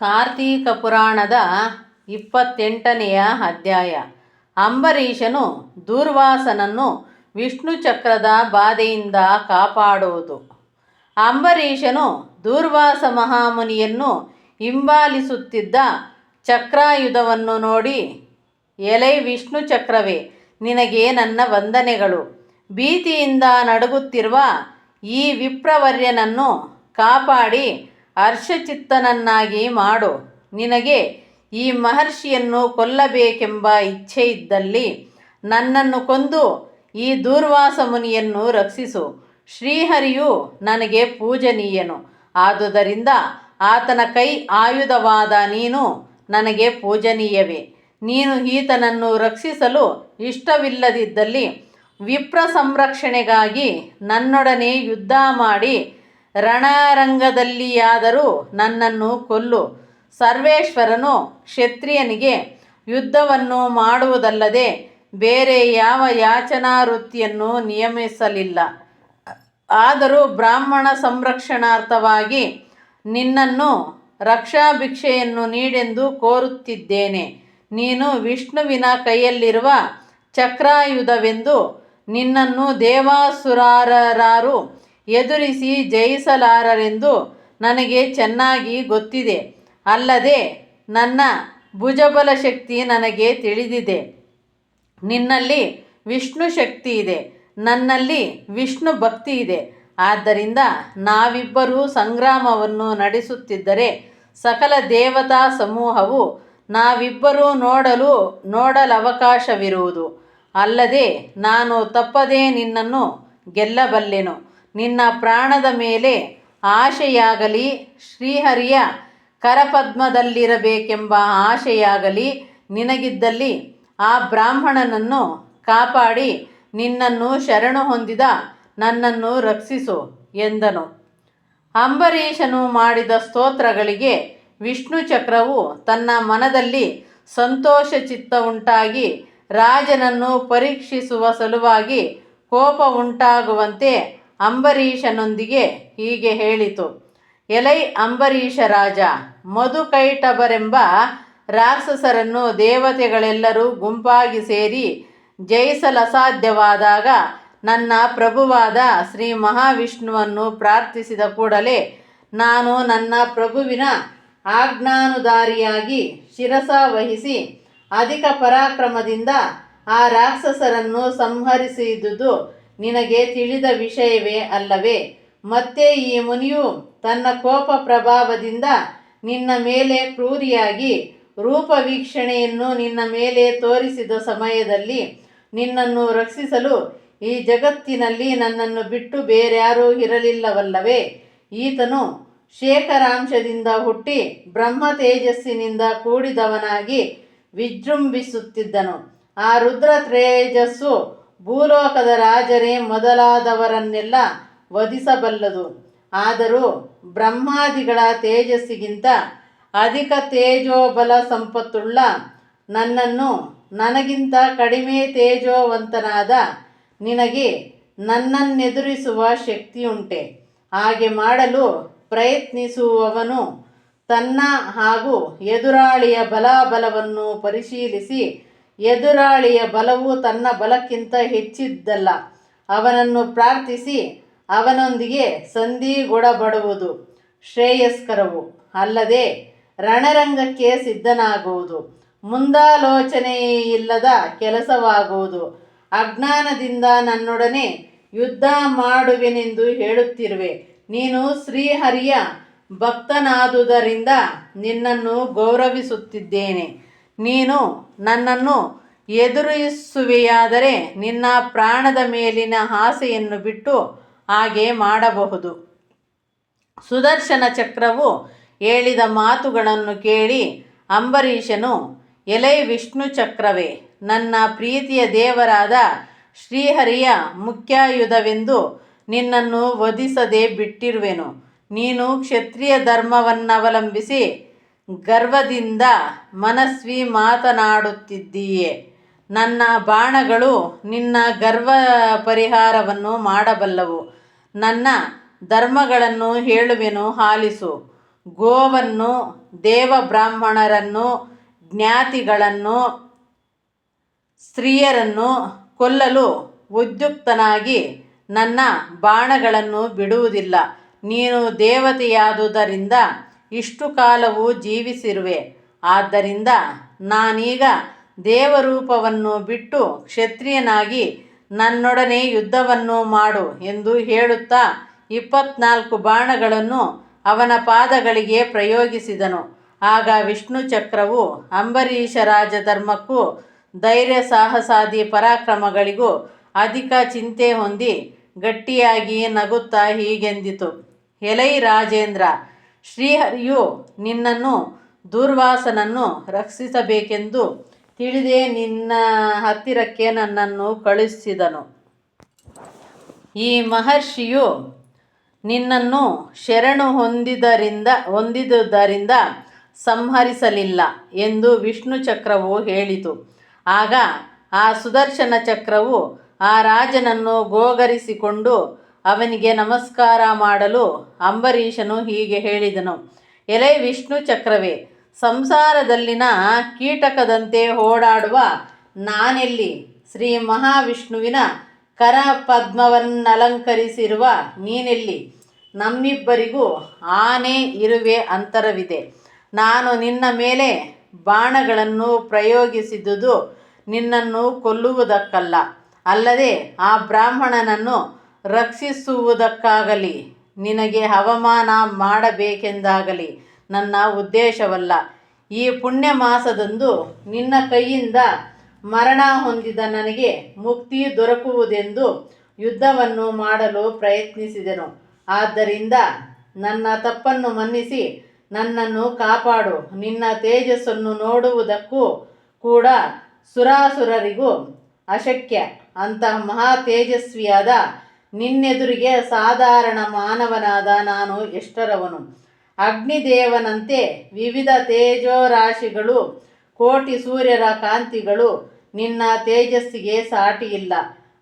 ಕಾರ್ತೀಕ ಪುರಾಣದ ಇಪ್ಪತ್ತೆಂಟನೆಯ ಅಧ್ಯಾಯ. ಅಂಬರೀಷನು ದೂರ್ವಾಸನನ್ನು ವಿಷ್ಣು ಚಕ್ರದ ಬಾಧೆಯಿಂದ ಕಾಪಾಡುವುದು. ಅಂಬರೀಷನು ದೂರ್ವಾಸ ಮಹಾಮುನಿಯನ್ನು ಹಿಂಬಾಲಿಸುತ್ತಿದ್ದ ಚಕ್ರಾಯುಧವನ್ನು ನೋಡಿ, ಎಲೆ ವಿಷ್ಣು ಚಕ್ರವೇ, ನಿನಗೆ ನನ್ನ ವಂದನೆಗಳು. ಭೀತಿಯಿಂದ ನಡುಗುತ್ತಿರುವ ಈ ವಿಪ್ರವರ್ಯನನ್ನು ಕಾಪಾಡಿ ಹರ್ಷಚಿತ್ತನನ್ನಾಗಿ ಮಾಡು. ನಿನಗೆ ಈ ಮಹರ್ಷಿಯನ್ನು ಕೊಲ್ಲಬೇಕೆಂಬ ಇಚ್ಛೆ ಇದ್ದಲ್ಲಿ ನನ್ನನ್ನು ಕೊಂದು ಈ ದೂರ್ವಾಸ ಮುನಿಯನ್ನು ರಕ್ಷಿಸು. ಶ್ರೀಹರಿಯು ನನಗೆ ಪೂಜನೀಯನು. ಆದುದರಿಂದ ಆತನ ಕೈ ಆಯುಧವಾದ ನೀನು ನನಗೆ ಪೂಜನೀಯವೇ. ನೀನು ಈತನನ್ನು ರಕ್ಷಿಸಲು ಇಷ್ಟವಿಲ್ಲದಿದ್ದಲ್ಲಿ ವಿಪ್ರ ಸಂರಕ್ಷಣೆಗಾಗಿ ನನ್ನೊಡನೆ ಯುದ್ಧ ಮಾಡಿ ರಣರಂಗದಲ್ಲಿಯಾದರೂ ನನ್ನನ್ನು ಕೊಲ್ಲು. ಸರ್ವೇಶ್ವರನು ಕ್ಷತ್ರಿಯನಿಗೆ ಯುದ್ಧವನ್ನು ಮಾಡುವುದಲ್ಲದೆ ಬೇರೆ ಯಾವ ಯಾಚನಾ ವೃತ್ತಿಯನ್ನು ನಿಯಮಿಸಲಿಲ್ಲ. ಆದರೂ ಬ್ರಾಹ್ಮಣ ಸಂರಕ್ಷಣಾರ್ಥವಾಗಿ ನಿನ್ನನ್ನು ರಕ್ಷಾ ಭಿಕ್ಷೆಯನ್ನು ನೀಡೆಂದು ಕೋರುತ್ತಿದ್ದೇನೆ. ನೀನು ವಿಷ್ಣುವಿನ ಕೈಯಲ್ಲಿರುವ ಚಕ್ರಾಯುಧವೆಂದು ನಿನ್ನನ್ನು ದೇವಾಸುರಾರರು ಎದುರಿಸಿ ಜಯಿಸಲಾರರೆಂದು ನನಗೆ ಚೆನ್ನಾಗಿ ಗೊತ್ತಿದೆ. ಅಲ್ಲದೆ ನನ್ನ ಭುಜಬಲ ಶಕ್ತಿ ನನಗೆ ತಿಳಿದಿದೆ. ನಿನ್ನಲ್ಲಿ ವಿಷ್ಣು ಶಕ್ತಿ ಇದೆ. ನನ್ನಲ್ಲಿ ವಿಷ್ಣು ಭಕ್ತಿ ಇದೆ. ಆದ್ದರಿಂದ ನಾವಿಬ್ಬರೂ ಸಂಗ್ರಾಮವನ್ನು ನಡೆಸುತ್ತಿದ್ದರೆ ಸಕಲ ದೇವತಾ ಸಮೂಹವು ನಾವಿಬ್ಬರೂ ನೋಡಲು ನೋಡಲವಕಾಶವಿರುವುದು. ಅಲ್ಲದೆ ನಾನು ತಪ್ಪದೇ ನಿನ್ನನ್ನು ಗೆಲ್ಲಬಲ್ಲೆನು. ನಿನ್ನ ಪ್ರಾಣದ ಮೇಲೆ ಆಶೆಯಾಗಲಿ, ಶ್ರೀಹರಿಯ ಕರಪದ್ಮದಲ್ಲಿರಬೇಕೆಂಬ ಆಶೆಯಾಗಲಿ, ನಿನಗಿದ್ದಲ್ಲಿ ಆ ಬ್ರಾಹ್ಮಣನನ್ನು ಕಾಪಾಡಿ, ನಿನ್ನನ್ನು ಶರಣು ಹೊಂದಿದ ನನ್ನನ್ನು ರಕ್ಷಿಸು ಎಂದನು. ಅಂಬರೀಷನು ಮಾಡಿದ ಸ್ತೋತ್ರಗಳಿಗೆ ವಿಷ್ಣು ಚಕ್ರವು ತನ್ನ ಮನದಲ್ಲಿ ಸಂತೋಷ ಚಿತ್ತ ಉಂಟಾಗಿ ರಾಜನನ್ನು ಪರೀಕ್ಷಿಸುವ ಸಲುವಾಗಿ ಕೋಪ ಉಂಟಾಗುವಂತೆ ಅಂಬರೀಷನೊಂದಿಗೆ ಹೀಗೆ ಹೇಳಿತು. ಎಲೈ ಅಂಬರೀಷ ರಾಜ ಮಧುಕೈಟಬರೆಂಬ ರಾಕ್ಷಸರನ್ನು ದೇವತೆಗಳೆಲ್ಲರೂ ಗುಂಪಾಗಿ ಸೇರಿ ಜಯಿಸಲಸಾಧ್ಯವಾದಾಗ ನನ್ನ ಪ್ರಭುವಾದ ಶ್ರೀ ಮಹಾವಿಷ್ಣುವನ್ನು ಪ್ರಾರ್ಥಿಸಿದ ಕೂಡಲೇ ನಾನು ನನ್ನ ಪ್ರಭುವಿನ ಆಜ್ಞಾನುದಾರಿಯಾಗಿ ಶಿರಸ ವಹಿಸಿ ಅಧಿಕ ಪರಾಕ್ರಮದಿಂದ ಆ ರಾಕ್ಷಸರನ್ನು ಸಂಹರಿಸಿದುದು ನಿನಗೆ ತಿಳಿದ ವಿಷಯವೇ ಅಲ್ಲವೇ? ಮತ್ತೆ ಈ ಮುನಿಯು ತನ್ನ ಕೋಪ ಪ್ರಭಾವದಿಂದ ನಿನ್ನ ಮೇಲೆ ಕ್ರೂರಿಯಾಗಿ ರೂಪವೀಕ್ಷಣೆಯನ್ನು ನಿನ್ನ ಮೇಲೆ ತೋರಿಸಿದ ಸಮಯದಲ್ಲಿ ನಿನ್ನನ್ನು ರಕ್ಷಿಸಲು ಈ ಜಗತ್ತಿನಲ್ಲಿ ನನ್ನನ್ನು ಬಿಟ್ಟು ಬೇರ್ಯಾರೂ ಇರಲಿಲ್ಲವಲ್ಲವೇ? ಈತನು ಶೇಖರಾಂಶದಿಂದ ಹುಟ್ಟಿ ಬ್ರಹ್ಮ ತೇಜಸ್ಸಿನಿಂದ ಕೂಡಿದವನಾಗಿ ವಿಜೃಂಭಿಸುತ್ತಿದ್ದನು. ಆ ರುದ್ರ ತೇಜಸ್ಸು ಭೂಲೋಕದ ರಾಜರೇ ಮೊದಲಾದವರನ್ನೆಲ್ಲ ವಧಿಸಬಲ್ಲದು. ಆದರೂ ಬ್ರಹ್ಮಾದಿಗಳ ತೇಜಸ್ಸಿಗಿಂತ ಅಧಿಕ ತೇಜೋಬಲ ಸಂಪತ್ತುಳ್ಳ ನನ್ನನ್ನು ನನಗಿಂತ ಕಡಿಮೆ ತೇಜೋವಂತನಾದ ನಿನಗೆ ನನ್ನನ್ನೆದುರಿಸುವ ಶಕ್ತಿಯುಂಟೆ. ಹಾಗೆ ಮಾಡಲು ಪ್ರಯತ್ನಿಸುವವನು ತನ್ನ ಹಾಗೂ ಎದುರಾಳಿಯ ಬಲಾಬಲವನ್ನು ಪರಿಶೀಲಿಸಿ ಎದುರಾಳಿಯ ಬಲವು ತನ್ನ ಬಲಕ್ಕಿಂತ ಹೆಚ್ಚಿದ್ದಲ್ಲ. ಅವನನ್ನು ಪ್ರಾರ್ಥಿಸಿ, ಅವನೊಂದಿಗೆ ಸಂಧಿಗೊಡಬಡುವುದು ಶ್ರೇಯಸ್ಕರವು. ಅಲ್ಲದೆ, ರಣರಂಗಕ್ಕೆ ಸಿದ್ಧನಾಗುವುದು, ಮುಂದಾಲೋಚನೆಯಿಲ್ಲದ ಕೆಲಸವಾಗುವುದು. ಅಜ್ಞಾನದಿಂದ ನನ್ನೊಡನೆ ಯುದ್ಧ ಮಾಡುವೆನೆಂದು ಹೇಳುತ್ತಿರುವೆ. ನೀನು ಶ್ರೀಹರಿಯ ಭಕ್ತನಾದುದರಿಂದ ನಿನ್ನನ್ನು ಗೌರವಿಸುತ್ತಿದ್ದೇನೆ. ನೀನು ನನ್ನನ್ನು ಎದುರಿಸುವೆಯಾದರೆ ನಿನ್ನ ಪ್ರಾಣದ ಮೇಲಿನ ಆಸೆಯನ್ನು ಬಿಟ್ಟು ಹಾಗೆ ಮಾಡಬಹುದು. ಸುದರ್ಶನ ಚಕ್ರವು ಹೇಳಿದ ಮಾತುಗಳನ್ನು ಕೇಳಿ ಅಂಬರೀಷನು, ಎಲೆ ವಿಷ್ಣು ಚಕ್ರವೇ, ನನ್ನ ಪ್ರೀತಿಯ ದೇವರಾದ ಶ್ರೀಹರಿಯ ಮುಖ್ಯಾಯುಧವೆಂದು ನಿನ್ನನ್ನು ವಧಿಸದೆ ಬಿಟ್ಟಿರುವೆನು. ನೀನು ಕ್ಷತ್ರಿಯ ಧರ್ಮವನ್ನವಲಂಬಿಸಿ ಗರ್ವದಿಂದ ಮನಸ್ವಿ ಮಾತನಾಡುತ್ತಿದ್ದೀಯೆ. ನನ್ನ ಬಾಣಗಳು ನಿನ್ನ ಗರ್ವ ಪರಿಹಾರವನ್ನು ಮಾಡಬಲ್ಲವು. ನನ್ನ ಧರ್ಮಗಳನ್ನು ಹೇಳುವೆನು ಆಲಿಸು ಗೋವನ್ನು, ದೇವಬ್ರಾಹ್ಮಣರನ್ನು, ಜ್ಞಾತಿಗಳನ್ನು, ಸ್ತ್ರೀಯರನ್ನು ಕೊಲ್ಲಲು ಉದ್ಯುಕ್ತನಾಗಿ ನನ್ನ ಬಾಣಗಳನ್ನು ಬಿಡುವುದಿಲ್ಲ. ನೀನು ದೇವತೆಯಾದುದರಿಂದ ಇಷ್ಟು ಕಾಲವು ಜೀವಿಸಿರುವೆ. ಆದ್ದರಿಂದ ನಾನೀಗ ದೇವರೂಪವನ್ನು ಬಿಟ್ಟು ಕ್ಷತ್ರಿಯನಾಗಿ ನನ್ನೊಡನೆ ಯುದ್ಧವನ್ನು ಮಾಡು ಎಂದು ಹೇಳುತ್ತಾ ಇಪ್ಪತ್ನಾಲ್ಕು ಬಾಣಗಳನ್ನು ಅವನ ಪಾದಗಳಿಗೆ ಪ್ರಯೋಗಿಸಿದನು. ಆಗ ವಿಷ್ಣು ಚಕ್ರವು ಅಂಬರೀಷ ರಾಜಧರ್ಮಕ್ಕೂ ಧೈರ್ಯ ಸಾಹಸಾದಿ ಪರಾಕ್ರಮಗಳಿಗೂ ಅಧಿಕ ಚಿಂತೆ ಹೊಂದಿ ಗಟ್ಟಿಯಾಗಿ ನಗುತ್ತಾ ಹೀಗೆಂದಿತು. ಎಲೈ ರಾಜೇಂದ್ರ ಶ್ರೀಹರಿಯು ನಿನ್ನನ್ನು, ದುರ್ವಾಸನನ್ನು ರಕ್ಷಿಸಬೇಕೆಂದು ತಿಳಿದೇ ನಿನ್ನ ಹತ್ತಿರಕ್ಕೆ ನನ್ನನ್ನು ಕಳುಹಿಸಿದನು. ಈ ಮಹರ್ಷಿಯು ನಿನ್ನನ್ನು ಶರಣು ಹೊಂದಿದರಿಂದ, ಹೊಂದಿದುದರಿಂದ ಸಂಹರಿಸಲಿಲ್ಲ ಎಂದು ವಿಷ್ಣು ಚಕ್ರವು ಹೇಳಿತು. ಆಗ ಆ ಸುದರ್ಶನ ಚಕ್ರವು ಆ ರಾಜನನ್ನು ಗೋಗರಿಸಿಕೊಂಡು ಅವನಿಗೆ ನಮಸ್ಕಾರ ಮಾಡಲು ಅಂಬರೀಷನು ಹೀಗೆ ಹೇಳಿದನು, ಎಲೆ ವಿಷ್ಣು ಚಕ್ರವೇ, ಸಂಸಾರದಲ್ಲಿನ ಕೀಟಕದಂತೆ ಓಡಾಡುವ ನಾನೆಲ್ಲಿ? ಶ್ರೀ ಮಹಾವಿಷ್ಣುವಿನ ಕರ ಪದ್ಮವನ್ನಲಂಕರಿಸಿರುವ ನೀನೆಲ್ಲಿ? ನಮ್ಮಿಬ್ಬರಿಗೂ ಆನೆ, ಇರುವೆ ಅಂತರವಿದೆ. ನಾನು ನಿನ್ನ ಮೇಲೆ ಬಾಣಗಳನ್ನು ಪ್ರಯೋಗಿಸಿದುದು ನಿನ್ನನ್ನು ಕೊಲ್ಲುವುದಕ್ಕಲ್ಲ. ಅಲ್ಲದೆ ಆ ಬ್ರಾಹ್ಮಣನನ್ನು ರಕ್ಷಿಸುವುದಕ್ಕಾಗಲಿ, ನಿನಗೆ ಅವಮಾನ ಮಾಡಬೇಕೆಂದಾಗಲಿ ನನ್ನ ಉದ್ದೇಶವಲ್ಲ. ಈ ಪುಣ್ಯ ಮಾಸದಂದು ನಿನ್ನ ಕೈಯಿಂದ ಮರಣ ಹೊಂದಿದ ನನಗೆ ಮುಕ್ತಿ ದೊರಕುವುದೆಂದು ಯುದ್ಧವನ್ನು ಮಾಡಲು ಪ್ರಯತ್ನಿಸಿದೆನು. ಆದ್ದರಿಂದ ನನ್ನ ತಪ್ಪನ್ನು ಮನ್ನಿಸಿ ನನ್ನನ್ನು ಕಾಪಾಡು. ನಿನ್ನ ತೇಜಸ್ಸನ್ನು ನೋಡುವುದಕ್ಕೂ ಕೂಡ ಸುರಾಸುರರಿಗೂ ಅಶಕ್ಯ. ಅಂತಹ ಮಹಾ ತೇಜಸ್ವಿಯಾದ ನಿನ್ನೆದುರಿಗೆ ಸಾಧಾರಣ ಮಾನವನಾದ ನಾನು ಎಷ್ಟರವನು. ಅಗ್ನಿದೇವನಂತೆ ವಿವಿಧ ತೇಜೋರಾಶಿಗಳು, ಕೋಟಿ ಸೂರ್ಯರ ಕಾಂತಿಗಳು ನಿನ್ನ ತೇಜಸ್ಸಿಗೆ ಸಾಟಿಯಿಲ್ಲ.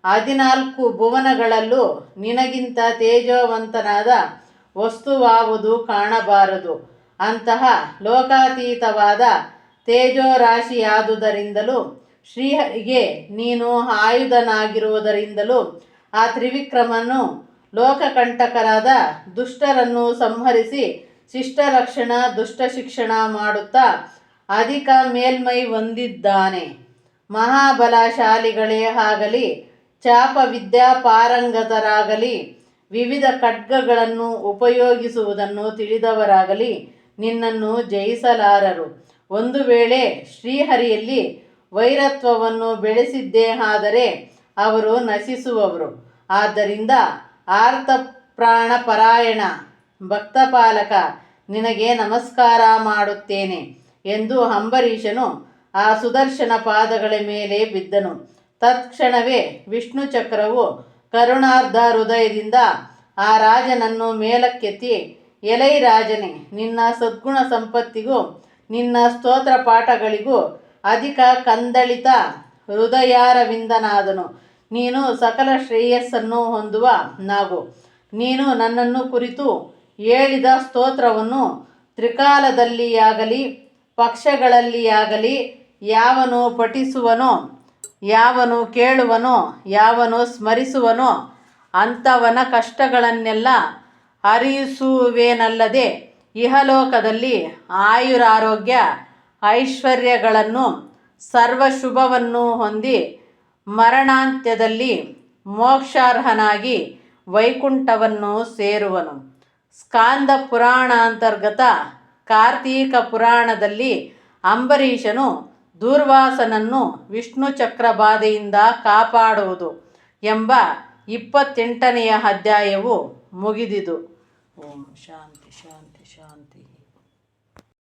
ಹದಿನಾಲ್ಕು ಭುವನಗಳಲ್ಲೂ ನಿನಗಿಂತ ತೇಜೋವಂತನಾದ ವಸ್ತುವಾವುದು ಕಾಣಬಾರದು. ಅಂತಹ ಲೋಕಾತೀತವಾದ ತೇಜೋರಾಶಿಯಾದುದರಿಂದಲೂ ಶ್ರೀಹರಿಗೆ ನೀನು ಆಯುಧನಾಗಿರುವುದರಿಂದಲೂ ಆ ತ್ರಿವಿಕ್ರಮನು ಲೋಕಕಂಟಕರಾದ ದುಷ್ಟರನ್ನು ಸಂಹರಿಸಿ ಶಿಷ್ಟರಕ್ಷಣ ದುಷ್ಟ ಶಿಕ್ಷಣ ಮಾಡುತ್ತಾ ಅಧಿಕ ಮೇಲ್ಮೈ ಹೊಂದಿದ್ದಾನೆ. ಮಹಾಬಲಶಾಲಿಗಳೇ ಆಗಲಿ ಚಾಪ ವಿದ್ಯಾ ಪಾರಂಗತರಾಗಲಿ ವಿವಿಧ ಖಡ್ಗಗಳನ್ನು ಉಪಯೋಗಿಸುವುದನ್ನು ತಿಳಿದವರಾಗಲಿ ನಿನ್ನನ್ನು ಜಯಿಸಲಾರರು. ಒಂದು ವೇಳೆ ಶ್ರೀಹರಿಯಲ್ಲಿ ವೈರತ್ವವನ್ನು ಬೆಳೆಸಿದ್ದೇ ಆದರೆ ಅವರು ನಶಿಸುವವರು. ಆದ್ದರಿಂದ ಆರ್ತ ಪ್ರಾಣ ಪರಾಯಣ ಭಕ್ತಪಾಲಕ, ನಿನಗೆ ನಮಸ್ಕಾರ ಮಾಡುತ್ತೇನೆ ಎಂದು ಅಂಬರೀಷನು ಆ ಸುದರ್ಶನ ಪಾದಗಳ ಮೇಲೆ ಬಿದ್ದನು. ತತ್ಕ್ಷಣವೇ ವಿಷ್ಣು ಚಕ್ರವು ಕರುಣಾರ್ಧ ಹೃದಯದಿಂದ ಆ ರಾಜನನ್ನು ಮೇಲಕ್ಕೆತ್ತಿ, ಎಲೈ ರಾಜನೇ, ನಿನ್ನ ಸದ್ಗುಣ ಸಂಪತ್ತಿಗೂ, ನಿನ್ನ ಸ್ತೋತ್ರ ಪಾಠಗಳಿಗೂ ಅಧಿಕ ಕಂದಳಿತ ಹೃದಯಾರವಿಂದನಾದನು. ನೀನು ಸಕಲ ಶ್ರೇಯಸ್ಸನ್ನು ಹೊಂದುವ ನಾಗು. ನೀನು ನನ್ನನ್ನು ಕುರಿತು ಹೇಳಿದ ಸ್ತೋತ್ರವನ್ನು ತ್ರಿಕಾಲದಲ್ಲಿಯಾಗಲಿ, ಪಕ್ಷಗಳಲ್ಲಿಯಾಗಲಿ ಯಾವನು ಪಠಿಸುವನೋ, ಯಾವನು ಕೇಳುವನೋ, ಯಾವನು ಸ್ಮರಿಸುವನೋ ಅಂಥವನ ಕಷ್ಟಗಳನ್ನೆಲ್ಲ ಅರಿಯಿಸುವೇನಲ್ಲದೆ ಇಹಲೋಕದಲ್ಲಿ ಆಯುರಾರೋಗ್ಯ, ಐಶ್ವರ್ಯಗಳನ್ನು, ಸರ್ವಶುಭವನ್ನು ಹೊಂದಿ ಮರಣಾಂತ್ಯದಲ್ಲಿ ಮೋಕ್ಷಾರ್ಹನಾಗಿ ವೈಕುಂಠವನ್ನು ಸೇರುವನು. ಸ್ಕಾಂದ ಪುರಾಣಾಂತರ್ಗತ ಕಾರ್ತೀಕ ಪುರಾಣದಲ್ಲಿ ಅಂಬರೀಷನು ದೂರ್ವಾಸನನ್ನು ವಿಷ್ಣು ಚಕ್ರ ಬಾಧೆಯಿಂದ ಕಾಪಾಡುವುದು ಎಂಬ ಇಪ್ಪತ್ತೆಂಟನೆಯ ಅಧ್ಯಾಯವು ಮುಗಿದಿದು. ಓಂ ಶಾಂತಿ ಶಾಂತಿ.